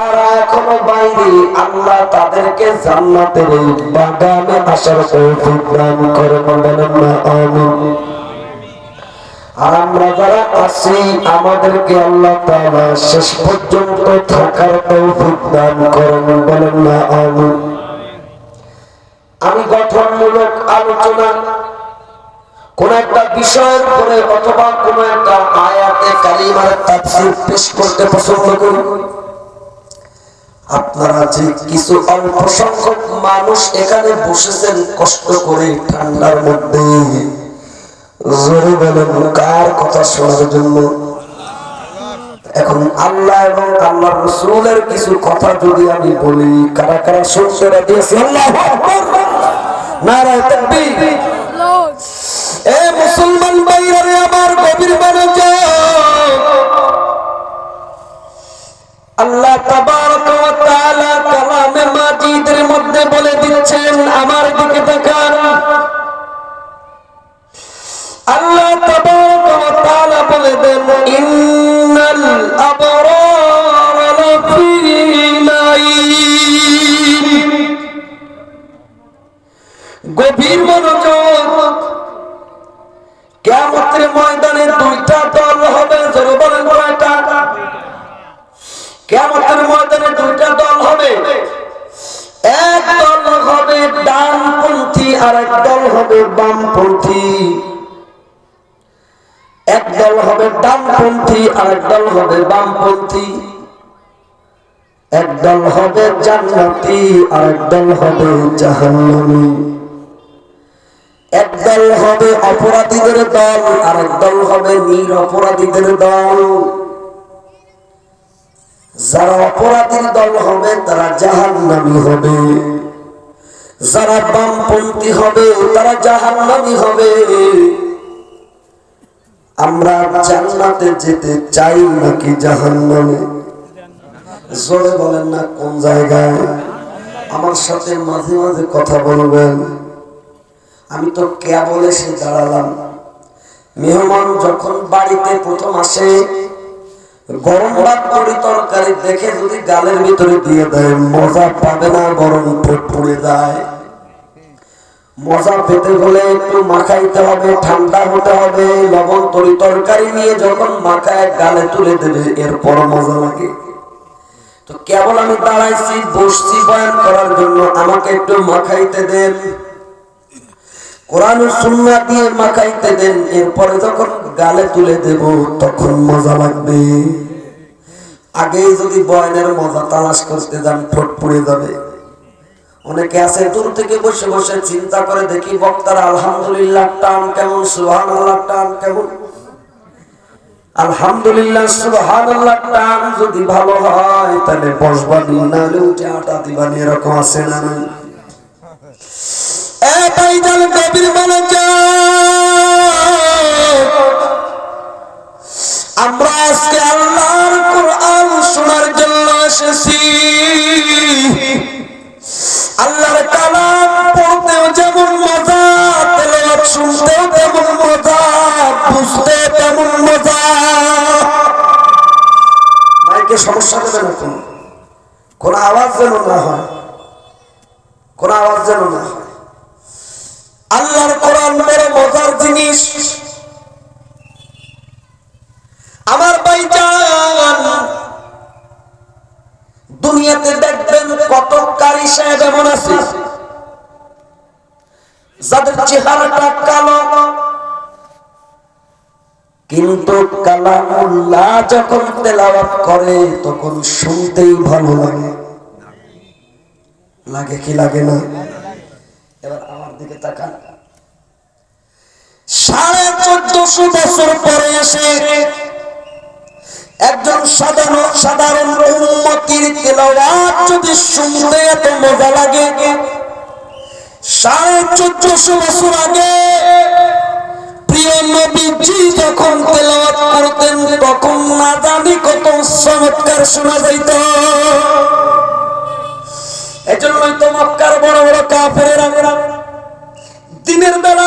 যারা এখনও বাইরে, আল্লাহ তাদেরকে জান্নাতের বাগানে আসার তৌফিক দান করেন বলেন আমিন। আর আমরা যারা আছি, আমাদেরকে আল্লাহ তাআলা শেষ পর্যন্ত থাকার তৌফিক দান করেন বলেন না আমিন। আমি গঠনমূলক আলোচনা কোন একটা বিষয়ের উপরে অথবা কোন একটা আয়াতে কালিমার তাফসীর পেশ করতে পছন্দ করি। আপনারা যে কিছু অল্প সংখ্যক মানুষ এখানে বসেছেন, কষ্ট করে ঠান্ডার মধ্যে। জোরে বলেন, কার কথা শোনার জন্য? এখন আল্লাহ এবং আল্লাহ রসুলের কিছু কথা যদি আমি বলি, কারা কারা শুনতে আছি আল্লাহু মুসলমান ভাইরা রে আমার গভীর মনোযোগ। আল্লাহ তাবারক মাজিদের মধ্যে বলে দিচ্ছেন, আমার দিকে তাকান। আল্লাহ তাবারক বলে দেন, ইন্নাল গভীর মনোযোগ। কিয়ামতের ময়দানে দুইটা দল হবে জোরে বলেন কয়টা কেমতের ময়দানে দুইটা দল হবে এক দল হবে ডানপন্থী আর এক হবে বামপন্থী। এক দল হবে ডানপন্থী আর এক হবে বামপন্থী। হবে জান্নাতি আর হবে হবে অপরাধীদের দল আর এক দল হবে নির অপরাধীদের দল। যারা অপরাধীর দল হবে, তারা জাহান্নামী হবে। যারা বামপন্থী হবে, তারা জাহান্নামী হবে। আমরা জান্নাতে যেতে চাই নাকি জাহান্নামে? জোরে বলেন না কোন জায়গায়? আমার সাথে মাঝে মাঝে কথা বলবেন। আমি তো কেবল এসে দাঁড়ালাম। মেহমান যখন বাড়িতে প্রথম আসে গরম ভাত করি তরকারি দেখে যদি গালের ভিতরে দিয়ে দেয়, মজা পাবে না গরম ঠোঁট পুড়ে যায়। মজা পেতে হলে একটু মাখাইতে হবে, ঠান্ডা হতে হবে, লবণ তরি তরকারি নিয়ে যখন মাখায় গালে তুলে দেবে, এরপর মজা লাগে। তো কেবল আমি দাঁড়াইছি, বসছি বয়ান করার জন্য, আমাকে একটু মাখাইতে দেন। কোরআন সুন্না দিয়ে মাখাইতে দেন, এরপরে যখন গালে তুলে দেব, তখন মজা লাগবে। আগেই যদি বয়নের মজা তালাশ করতে যান, ঠোঁট পড়ে যাবে। অনেকে আছে, দূর থেকে বসে বসে চিন্তা করে, দেখি বক্তারা, আলহামদুলিল্লাহ, টান কেমন সুহান আল্লাহ টান কেমন? আলহামদুলিল্লাহ সুহান আল্লাহ টান যদি ভালো হয়, তাহলে বসবানি, নাহলে উঠে আটা দিবানি, এরকম আছে না নাই এ ভাইজান গভীর মনোযোগ আমরা কোরআন শোনার আল্লাহর যেমন মজা মজা তেমন মজা। সমস্যা কোন আওয়াজ যেন না হয়। কোন আওয়াজ যেন না হয় আল্লাহর কোরআন বড় মজার জিনিস। আমার ভাইজান, দুনিয়াতে দেখবেন কত কারি সাহেব এমন আছে। যাদের চেহারাটা কালো, কিন্তু কালামুল্লাহ যখন তেলাওয়াত করে, তখন শুনতেই ভালো লাগে। লাগে কি লাগে না? এবার আমার দিকে তাকান। সাড়ে চোদ্দশো বছর পরে এসে একজন সাধারণ সাধারণ উন্মতির যদি শুনতে এত মজা লাগে, সাড়ে চোদ্দশো বছর আগে প্রিয় যখন না জানি কত চমৎকার শোনা যাইত। এজন্যই বড় বড় দিনের বেলা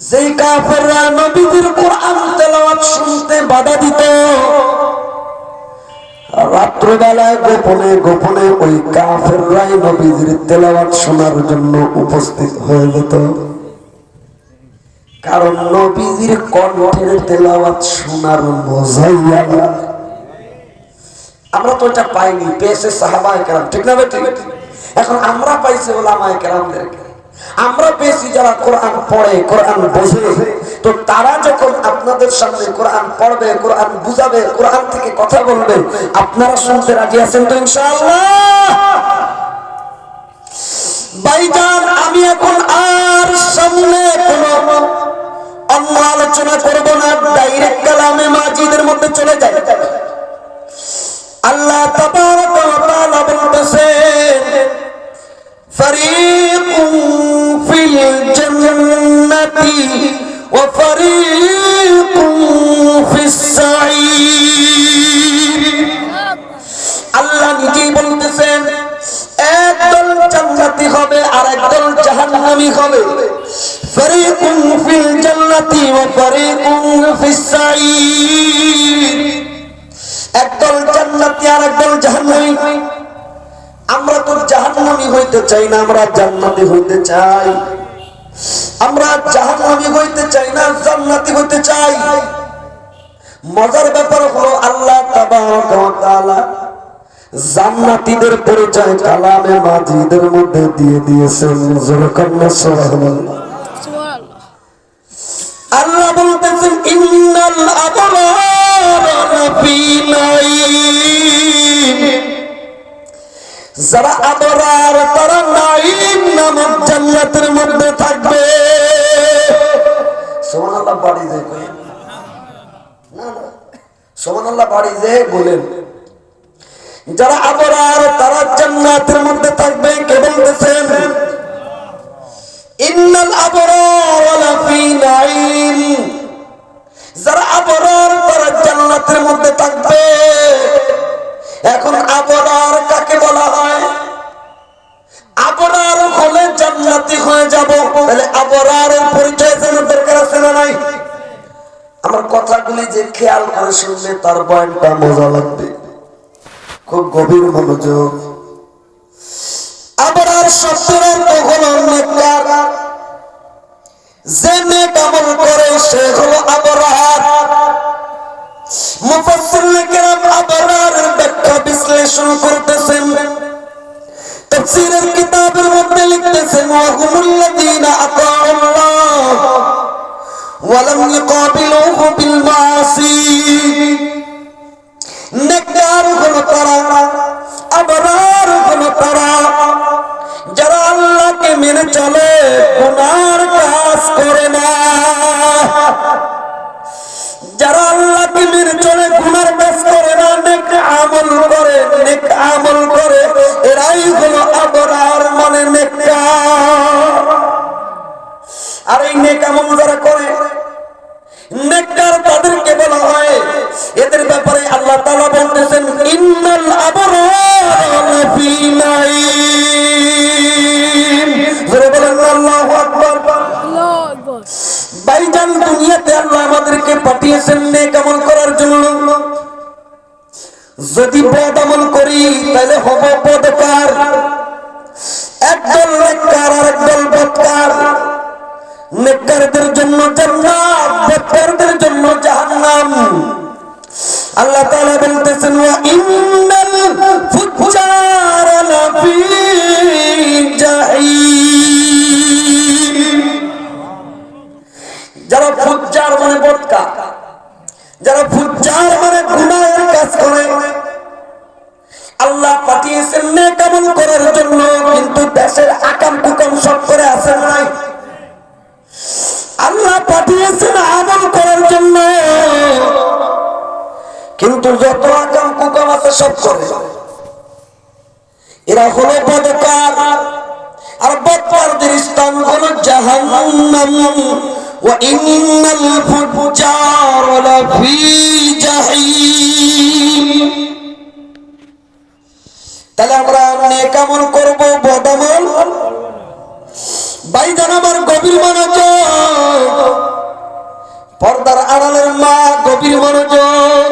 যেই কাফেররা নবীজির কোরআন তেলাওয়াত শুনতে বাধা দিত, রাত্রবেলায় গোপনে গোপনে ওই কাফেররাই নবীজির তেলাওয়াত শোনার জন্য উপস্থিত হয়ে যেত। কারণ নবীজির কণ্ঠের তেলাওয়াত শোনার মজাই আমরা তো এটা পাইনি, পেয়েছে সাহাবা কেরাম ঠিক না ঠিক এখন আমরা পাইছি ওলামায় কেরামদেরকে আমরা পেয়েছি যারা কোরআন পড়ে, কোরআন বোঝে, তো তারা যখন আপনাদের সামনে কোরআন পড়বে, কোরআন বুঝাবে, কোরআন থেকে কথা বলবে, আপনারা শুনতে রাজি আছেন তো ইনশাআল্লাহ? আমি এখন আর সামনে অন্য আলোচনা করব না ডাইরেক্ট কালামে মাজিদের মধ্যে চলে যায় আল্লাহ তাবারক ওয়া তাআলা বলতেছেন, ফারিকুম চাই না, আমরা জান্নাতি হইতে চাই। আমরা জাহান্নামী হইতে চাই না, জান্নাতি হইতে চাই। মজার ব্যাপার হলো আল্লাহ তাবারক ওয়া তাআলা জান্নাতীদের পরিচয় কালামে মাজিদের মধ্যে দিয়ে দিয়েছেন জোরকান্না সুবহানাল্লাহ। আল্লাহ বলতেছেন, ইন্নাল আবরার লাফি নাঈম যারা আবরার তারা নাঈম নামক জান্নাতের মধ্যে থাকবে। সুবহানাল্লাহ, বাড়ি সুবহানাল্লাহ, বাড়ি বলেন। যারা আবরার তারা জান্নাতের মধ্যে থাকবে, কে বলতেছেন? ইন্নাল আবরার নাঈম। যারা আবরার তারা জান্নাতের মধ্যে থাকবে। এখন আবরার বলা হয় আবরার হলে জান্নাতি হয়ে যাব। তাহলে আবরারের পরিচয় জানার দরকার আছে না নাই? আমার কথাগুলি যে খেয়াল করে শুনলে তার বয়ানটা মজা লাগবে। খুব গভীর মনোযোগ। আবরার শব্দের অর্থ হলো যে নেক আমল করে সে হলো আবরার মুফাসসিরিনে কেরাম আবরারের ব্যাখ্যা বিশ্লেষণ করতেছেন। তাফসীরের কিতাবের মধ্যে লিখতেছেন ওয়া হুমুল্লাযীনা আতাউল্লাহ ওয়া লাম ইকাবিলুহু বিল ভাইজান দুনিয়াতে আল্লাহ আমাদেরকে পাঠিয়েছেন নেক আমল করার জন্য। যদি বদ আমল করি, তাহলে হব বদকার একদল নেককার আর একদল বদকার। নেককারদের জন্য জান্নাত, বদকারদের জন্য জাহান্নাম। আল্লাহ তাআলা বলতেছেন, ওয়া ইন্নাল যারা ফুজ্জার মানে বটকা যারা ফুজ্জার মানে গুনাহের কাজ করে, আল্লাহ পাঠিয়েছেন নেক আমল করার জন্য, কিন্তু দেশের আকাম কুকাম সব করে আছেন নাই। আল্লাহ পাঠিয়েছেন আমল করার জন্য, কিন্তু যত আকাম কুকাম আছে সব করে। এরা হলো বদকার। আর বদকারদের স্থান হলো জাহান্নাম। وإن الفجار لفي جحيم তাহলে আমরা নেক আমল করবো বদামল বাইদান আমার গভীর মনোযোগ পর্দার আড়ালের মা গভীর মনোযোগ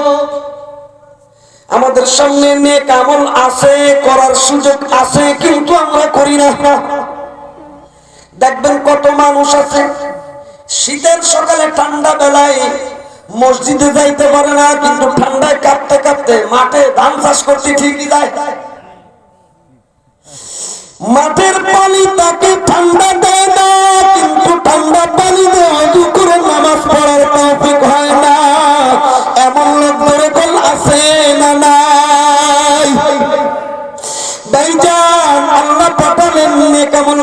আমাদের সামনে নেক আমল আছে করার সুযোগ আছে কিন্তু আমরা করি না দেখবেন কত মানুষ আছে শীতের সকালে ঠান্ডা বেলায় মসজিদে যাইতে পারে না, কিন্তু ঠান্ডায় কাঁপতে কাঁপতে মাঠে ধান চাষ করতে ঠিকই যায়। মাঠের পানি তাকে ঠান্ডা দেয় না, কিন্তু ঠান্ডা পানি দিয়ে করে নামাজ পড়ার তৌফিক হয় না। এমন লোক ধরে বল আছে না নাই? ভাইজান, আল্লাহ পাঠালেন কেমন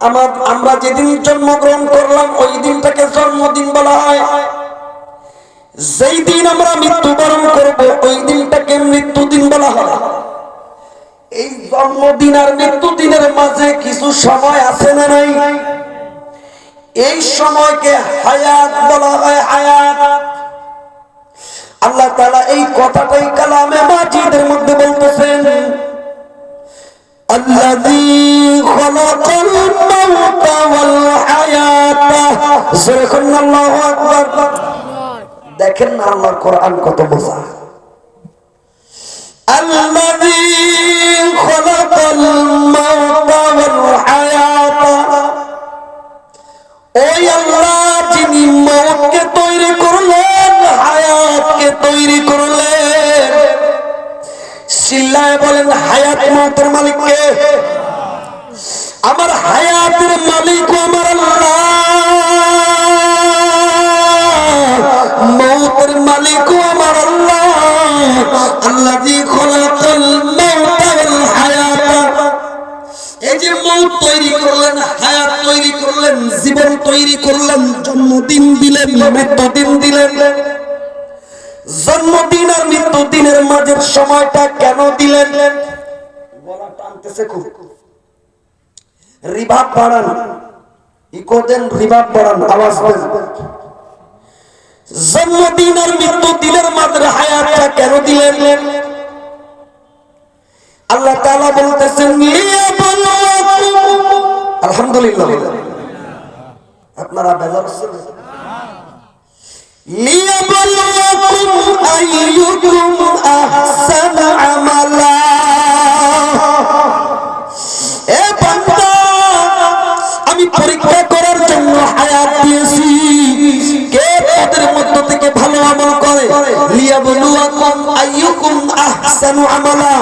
আমার, আমরা যেদিন জন্মগ্রহণ করলাম, ওই দিনটাকে জন্মদিন বলা হয়। যেই দিন আমরা মৃত্যুবরণ করব, ওই দিনটাকে মৃত্যুদিন বলা হয়। এই জন্মদিন আর মৃত্যুদিনের মাঝে কিছু সময় আছে না নাই? এই সময়কে হায়াত বলা হয়, হায়াত। আল্লাহ তাআলা এই কথাটাই কালামে মাজিদের মধ্যে বলতেছেন الذي خلق الموت والحياة سبحان الله أكبر দেখেন না আল্লাহর কোরআন কত মজা الذي خلق الموت والحياة ওই আল্লাহ যিনি মৌতকে তৈরি সিল্লায় বলেন, হায়াত মৌতের মালিককে, আমার হায়াতের মালিক আমার মালিক আমার আল্লাহ। এই যে তৈরি করলেন, হায়াত তৈরি করলেন, জীবন তৈরি করলেন, জন্মদিন দিলেন, মৃত্যুদিন দিলেন। জন্মদিন আর মৃত্যুদিনের মাঝের সময়টা কেন দিলেন? টানতেছে খুব। রিভাব বাড়ান। ইকো দেন রিভাব বাড়ান, আওয়াজ দেন। জন্মদিন আর মাঝের হায়াতটা কেন দিলেন? আল্লাহ বলতেছেন আলহামদুলিল্লাহ। আপনারা বেজার লিয়াবলুয়াকুম আইয়ুকুম আহসানু আমালা। আমি পরীক্ষা করার জন্য হায়াত দিয়েছি। কে তাদের মধ্য থেকে ভালো আমল করে? আমালা।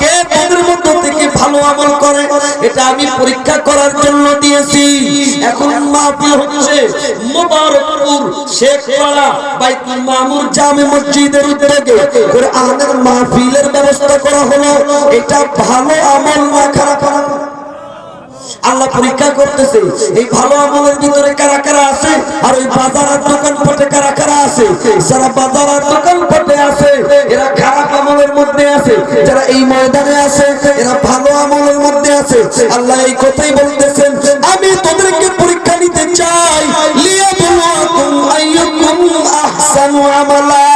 কে তাদের মধ্য থেকে ভালো আমল করে? এটা আমি পরীক্ষা করার জন্য দিয়েছি। এখন মাহফিল হচ্ছে মোবারকপুর শেখপাড়া বাইতুল মামুর জামে মসজিদের উদ্যোগে। কোরআনের মাহফিলের ব্যবস্থা করা হলো। এটা ভালো আমল না খারাপ আমল? আল্লাহ পরীক্ষা করতেছে, এই ভালো আমলের ভিতরে কারা কারা আছে? আর ওই বাজার আর দোকান পটে কারা কারা আছে? যারা বাজার আর দোকান পটে আছে। এরা খারাপ আমলের মধ্যে আছে। যারা এই ময়দানে আছে, এরা ভালো আমলের মধ্যে আছে। আল্লাহ এই কথাই বলতেছেন, আমি তোদেরকে চাই, লিয়াবলুয়াকুম আইয়ুকুম আহসানু আমালা।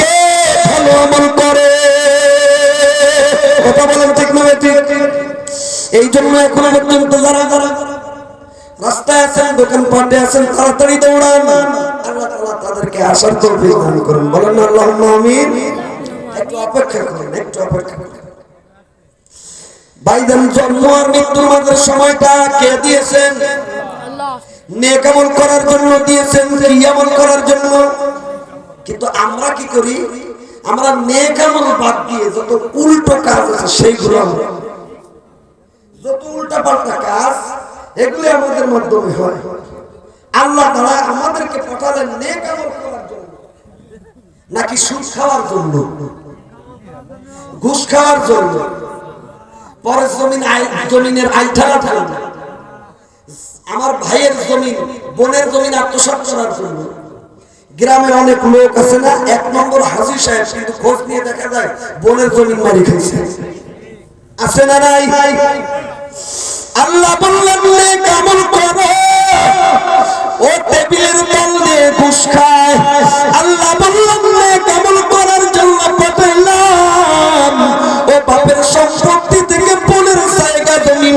কে ভালো আমল করে? কথা বলেন ঠিক না ঠিক? এই জন্য এখনও পর্যন্ত যারা যারা রাস্তায় আছেন, দোকান পাটে আছেন, তাড়াতাড়ি দৌড়ান। আল্লাহ তাআলা তাদেরকে আসার তৌফিক দান করুন। বলেন আল্লাহুম্মা আমিন। একটু অপেক্ষা করুন, একটু অপেক্ষা করুন। ভাইজান জন্ম আর মৃত্যুর মাঝের সময়টা কে দিয়েছেন? নেক আমল করার জন্য দিয়েছেন, কি আমল করার জন্য? কিন্তু আমরা কি করি? আমরা নেক আমল বাদ দিয়ে যত উল্টো কাজ আছে সেইগুলো যত উল্টা পাল্টা কাজ, এগুলি আমাদের মাধ্যমে হয়। আল্লাহ তারা আমাদেরকে পাঠালেন নেক আমল করার জন্য, নাকি সুদ খাওয়ার জন্য? ঘুষ খাওয়ার জন্য? পরের জমিন জমিনের আমার ভাইয়ের জমিন, বোনের জমিন আত্মসাৎ করার জন্য। অনেক লোক আছে না, এক নম্বর সাহেব কিন্তু খোঁজ নিয়ে দেখা যায় বোনের জমিন মারি খাইছে আছে না নাই? আল্লাহ বললেন করো। ও টেবিলের তল দিয়ে ঘুষ খায়। আল্লাহ বললেন, নেক আমল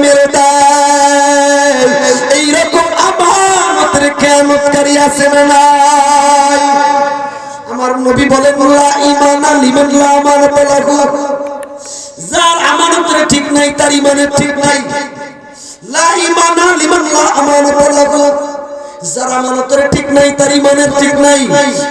মেরে দেয় এইরকম আমাদের কেমতকারী আছে না আমার নবী বলেন লা ইমানা লিমান লা আমানাতা লাহু যার আমানতের ঠিক নাই তার ইমানের ঠিক নাই লা ইমানা লিমান লা আমানাতা লাহু যার আমানতের ঠিক নাই, তার ইমানের ঠিক নাই।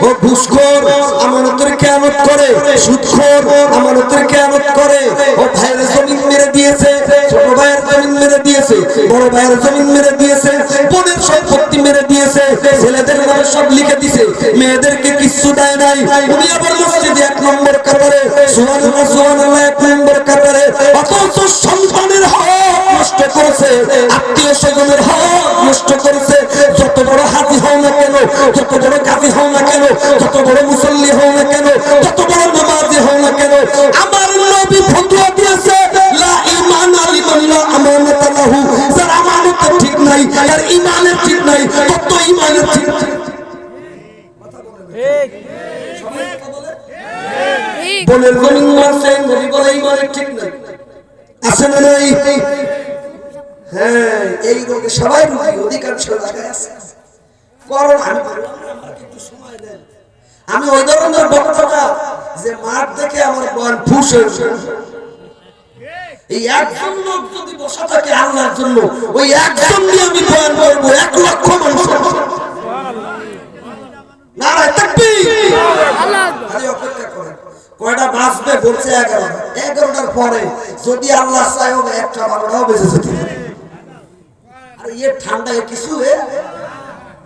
ও ঘুষখোর, আমানতের খেয়ানত করে। সুদখোর, আমানতের খেয়ানত করে। ও ভাইয়ের জমিন মেরে দিয়েছে, ছোট ভাইয়ের জমিন মেরে দিয়েছে, বড় ভাইয়ের জমিন মেরে দিয়েছে, বোনের সম্পত্তি মেরে দিয়েছে, ছেলেদের নামে সব লিখে দিছে। মেয়েদেরকে কিচ্ছু দেয় নাই। উনি আবার মসজিদে এক নম্বর কাতারে, সুবহানাল্লাহ সুবহানাল্লাহ, এক নম্বর কাতারে। অথচ সন্তানের হক নষ্ট করেছে, আত্মীয় স্বজনের হক নষ্ট করেছে। যত বড় কাজী হও না কেন যত বড় মুসল্লি হও না কেন যত বড় নামাজি হও না কেন আমার নবী ফতোয়া দিয়েছে লা ঈমানা লিমান লা আমানাতা লাহু। যার আমানত ঠিক নাই আর ঈমানের ঠিক নাই তত ঈমানের ঠিক বনের জমিন নবী বলে ঈমানের ঠিক নাই। আছে না নাই? হ্যাঁ এই রোগে সবাই রোগী অধিকাংশ জায়গায় আছে। আমি ওই ধরনের বক্তটা যে মাঠ দেখে আমার বয়ান ফুস এই একজন লোক যদি বসা থাকে আল্লাহর জন্য, ওই একজন আমি করব, এক লক্ষ মানুষ পরে যদি আল্লাহ চায় হবে একটা আর ইয়ে কিছু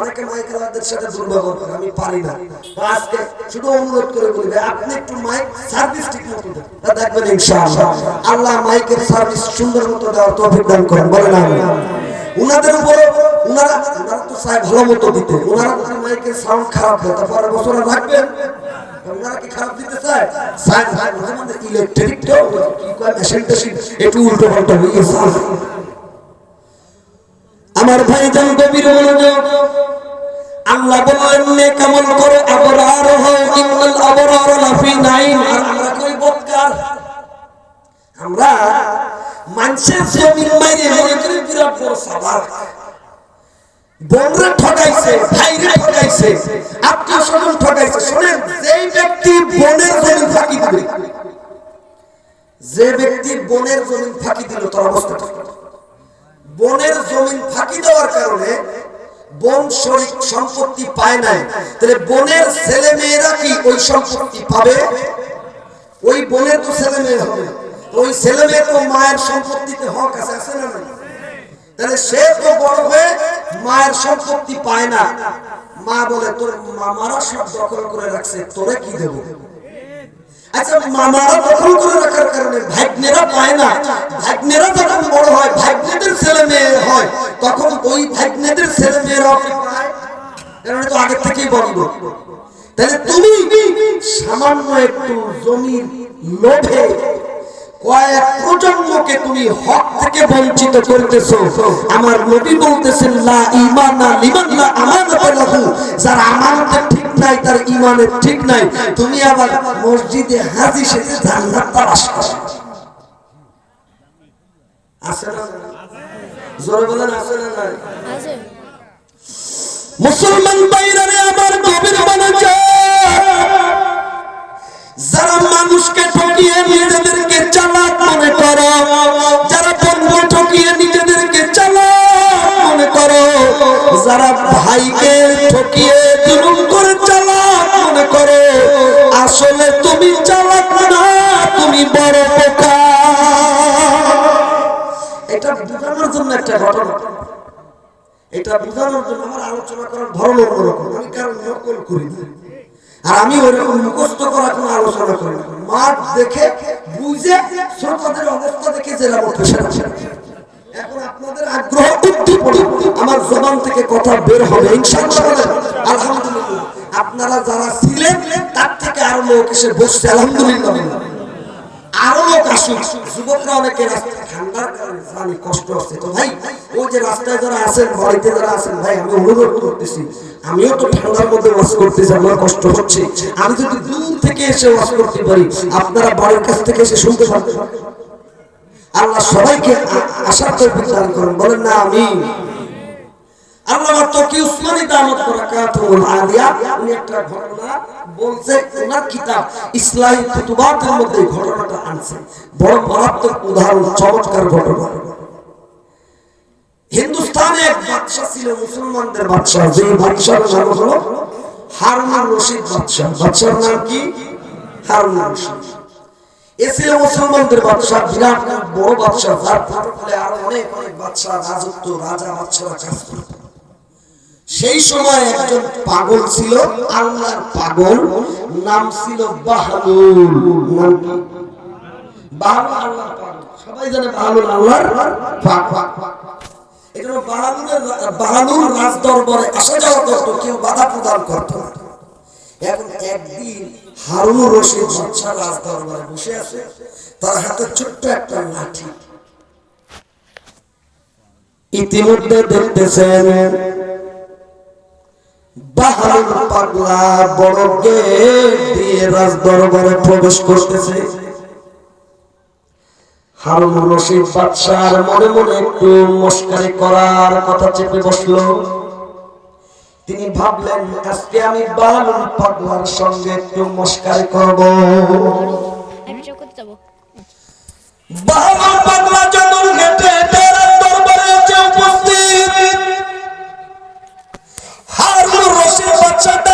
অনেকে মাইকালাদের সাথে দুর্ব্যবহার করে, আমি পারি না। আজকে শুধু অনুরোধ করে বলি আপনি একটু মাইক সার্ভিস ঠিক মতো দেন। তা দেখবেন ইনশাআল্লাহ। আল্লাহ মাইকের সার্ভিস সুন্দর মতো দেওয়ার তৌফিক দান করেন। বলেন আমি উনাদের উপরে উনারা উনারা তো চায় ভালো মতো দিতে। উনারা যদি মাইকের সাউন্ড খারাপ হয় তা পরের বছর রাখবেন ওনারা কি খারাপ দিতে চায়? চায় মাঝে মাঝে ইলেকট্রিকটাও কি কয় মেশিন টেশিন একটু উল্টো পাল্টা হয়ে গেছে আমার ভাই যান গভীর মনোযোগ। আল্লাহ বললেন নে কেমন করে আবরার হয়? ইন্নাল আবরার লাফি নাইম। আমরা কই বদকার? আমরা মানুষের মাইরে বিরাট বড় বোনরে ঠকাইছে ঠকাইছে ঠকাইছে। যেই ব্যক্তি বোনের জমিন ফাঁকি দিবে, যে ব্যক্তি বোনের জমিন ফাঁকি দিল, তার অবস্থা? বনের জমিন ফাঁকি দেওয়ার কারণে বন শরিক সম্পত্তি পায় নাই। তাহলে বনের ছেলে মেয়েরা কি ওই সম্পত্তি পাবে? ওই বনের তো ছেলে মেয়ে হবে। ওই ছেলে মেয়ে তো মায়ের সম্পত্তিতে হক আছে আছে না তাহলে সে তো বড় হয়ে মায়ের সম্পত্তি পায় না। মা বলে, তোর মামারা সব দখল করে রাখছে, তোরে কি দেবো? আচ্ছা মামারা দখল করে রাখার কারণে ভাগ্নেরা পায় না। আগে থেকেই বলব। তাহলে তুমি সামান্য একটু জমির লোভে কয়েক প্রজন্মকে তুমি হক থেকে বঞ্চিত আমার নবী বলতেছেন, লা লিমান লা ঠিক নাই, তার ঠিক নাই। তুমি আবার মসজিদে হাজি সেজে জান্নাত করো। আছে না? জোরে বলেন, আছে না নাই? আছে। মুসলমান বাইরে আমার গভীর মনোযোগ যারা মানুষকে ঠকিয়ে নিজেদেরকে চালাক মনে করো, যারা বন্ধু ঠকিয়ে নিজেদেরকে চালাক মনে করো, যারা ভাইকে ঠকিয়ে জুলুম করে চালাক মনে করো, আসলে তুমি চালাক না, তুমি বড় পোকা। এটা বোঝানোর জন্য একটা ঘটনা। এটা বোঝানোর জন্য আমার আলোচনা করার ধরন অন্যরকম। আমি কারণ নকল করি না। আর আমি ওইরকম মুখস্থ করা কোনো আলোচনা করি না। মাঠ দেখে, বুঝে, শ্রোতাদের অবস্থা দেখে জেলা মতো এখন আপনাদের আগ্রহ উদ্দীপনা আমার জবান থেকে কথা বের হবে, ইনশাআল্লাহ। আলহামদুলিল্লাহ। আপনারা যারা ছিলেন, তার থেকে আরও লোক এসে বসছে, আলহামদুলিল্লাহ। রাস্তায় ঠান্ডার কষ্ট তো ভাই যে রাস্তায় যারা বাড়িতে যারা আছেন, ভাই, আমি করতেছি। আমিও তো ঠান্ডার মধ্যে করতেছি, আমার কষ্ট হচ্ছে। আমি যদি দূর থেকে এসে ওয়াশ করতে পারি, আপনারা বাড়ির কাছ থেকে এসে শুনতে পারবেন। আল্লাহ সবাইকে আ- আশার তৌফিক দান করুন। বলেন না আমি মুসলমানদের বাদশা যে বাদশার নাম হলো হারুনুর রশিদ বাদশা বাদশার নাম কি? হারুনুর রশিদ। এ মুসলমানদের বিরাট বড় বাদশা যার আরও অনেক অনেক রাজত্ব, রাজা বাদশারা কাজ করত সেই সময় একজন পাগল ছিল, আল্লাহর পাগল, নাম ছিল বাহাদুর। সবাই জানে বাহাদুর আল্লাহর বাহাদুরের বাহাদুর রাজ দরবারে আসা যাওয়া করত, কেউ বাধা প্রদান করত এখন একদিন হারুনুর রশিদ রাজ দরবারে বসে আছে, তার হাতে ছোট্ট একটা লাঠি। ইতিমধ্যে দেখতেছেন বাহাদুর পাগলা বড় গেট দিয়ে রাজ দরবারে প্রবেশ করতেছে। হারুন রশিদ বাদশার মনে মনে একটু মস্কারি করার কথা চেপে বসল। তিনি ভাবলেন আজকে আমি বালুর পাগলার সঙ্গে একটু মস্কারি করব। যাব। বাবা 80.